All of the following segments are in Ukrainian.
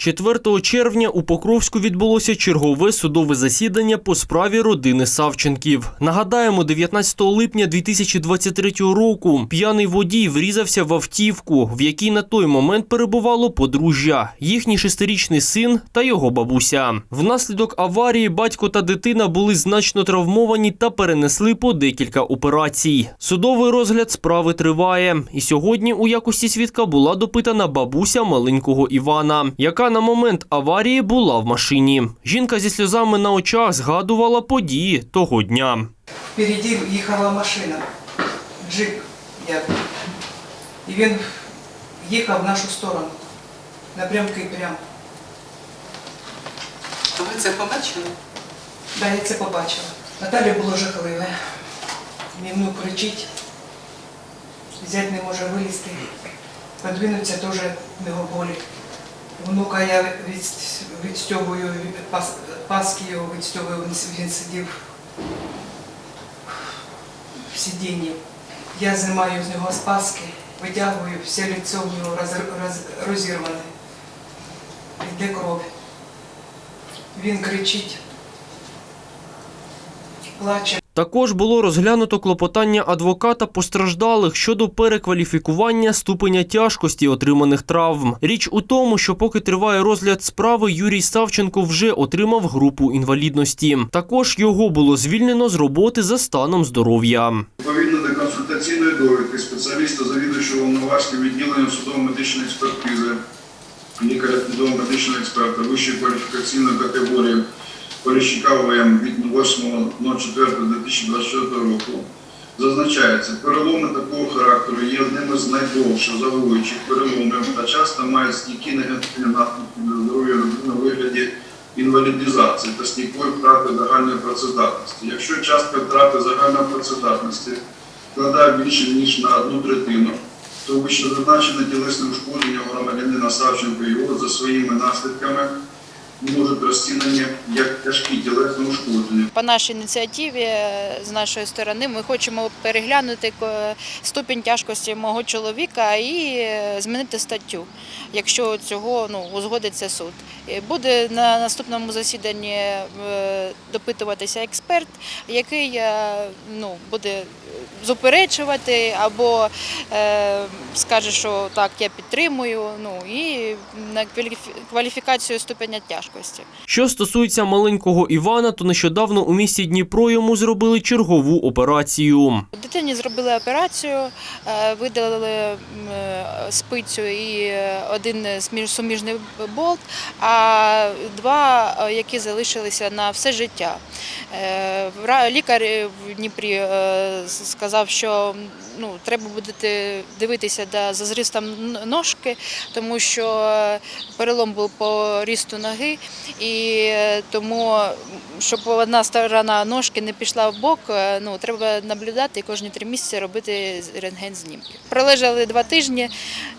4 червня у Покровську відбулося чергове судове засідання по справі родини Савченків. Нагадаємо, 19 липня 2023 року п'яний водій врізався в автівку, в якій на той момент перебувало подружжя, їхній шестирічний син та його бабуся. Внаслідок аварії батько та дитина були значно травмовані та перенесли по декілька операцій. Судовий розгляд справи триває, і сьогодні у якості свідка була допитана бабуся маленького Івана, яка на момент аварії була в машині. Жінка зі сльозами на очах згадувала події того дня. Впереді їхала машина, джип як. І він їхав в нашу сторону. Напрямки прям. То ви це побачили? Да, я це побачила. Наталі було жахливе. Мій внук кричить. Зять не може вилізти. Подвинуться теж в нього болі. Внука я від, відстьовую, пас, паски його відстьовую, він, сидів в сидінні. Я знімаю з нього з паски, витягую, все лицо в нього роз, роз, розірване. Йде кров. Він кричить, плаче. Також було розглянуто клопотання адвоката постраждалих щодо перекваліфікування ступеня тяжкості отриманих травм. Річ у тому, що поки триває розгляд справи, Юрій Савченко вже отримав групу інвалідності. Також його було звільнено з роботи за станом здоров'я. Відповідно до консультаційної довідки спеціаліста завідуючого повноважним відділенням судово-медичної експертизи, лікаря судово-медичного експерта вищої кваліфікаційної категорії Поліщика ВМ від 8.04.2024 року зазначається, переломи такого характеру є одним із найдовше загоюючих переломів та часто мають стійкі негативні наслідки для здоров'я людини у вигляді інвалідизації та стійкої втрати загальної працездатності. Якщо частка втрати загальної працездатності складає більше ніж на одну третину, то вище зазначене тілесне ушкодження громадянина Савченко його за своїми наслідками можуть розцінені як тяжкі тілесні ушкодження. По нашій ініціативі е, з нашої сторони ми хочемо переглянути е, ступінь тяжкості мого чоловіка і е, змінити статтю, якщо цього ну, узгодиться суд. Буде на наступному засіданні е, допитуватися експерт, який е, ну, буде заперечувати або е, скаже, що так, я підтримую, ну і на кваліфі- кваліфікацію ступеня тяжкості. Що стосується маленького Івана, то нещодавно у місті Дніпро йому зробили чергову операцію. Дитині зробили операцію, е, видалили е, спицю і е, один суміжний болт, а два, які залишилися на все життя. Лікар в Дніпрі сказав, що ну, треба буде дивитися за зрістом ножки, тому що перелом був по рісту ноги, і е, тому, щоб одна сторона ножки не пішла в бок, е, ну, треба наблюдати і кожні три місяці робити рентген знімки. Пролежали два тижні,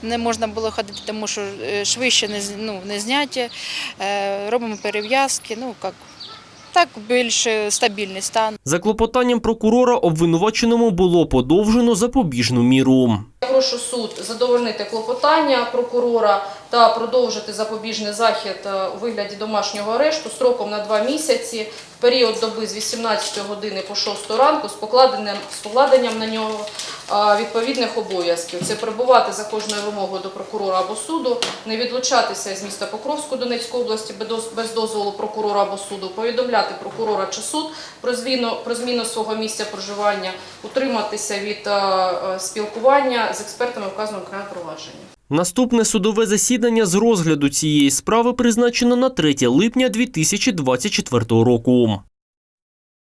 не можна було ходити, тому що е, шви ще не, ну, не зняті, Е, робимо перев'язки, ну, як, так більш стабільний стан. За клопотанням прокурора обвинуваченому було подовжено запобіжну міру. Прошу суд задовольнити клопотання прокурора та продовжити запобіжний захід е, у вигляді домашнього арешту строком на два місяці. В період доби з 18 години по 6 ранку з покладенням, з покладенням на нього відповідних обов'язків. Це перебувати за кожною вимогою до прокурора або суду, не відлучатися з міста Покровську Донецької області без доз- без дозволу прокурора або суду, повідомляти прокурора чи суд про зміну, про зміну свого місця проживання, утриматися від спілкування з експертами вказаного окремого провадження. Наступне судове засідання з розгляду цієї справи призначено на 3 липня 2024 року.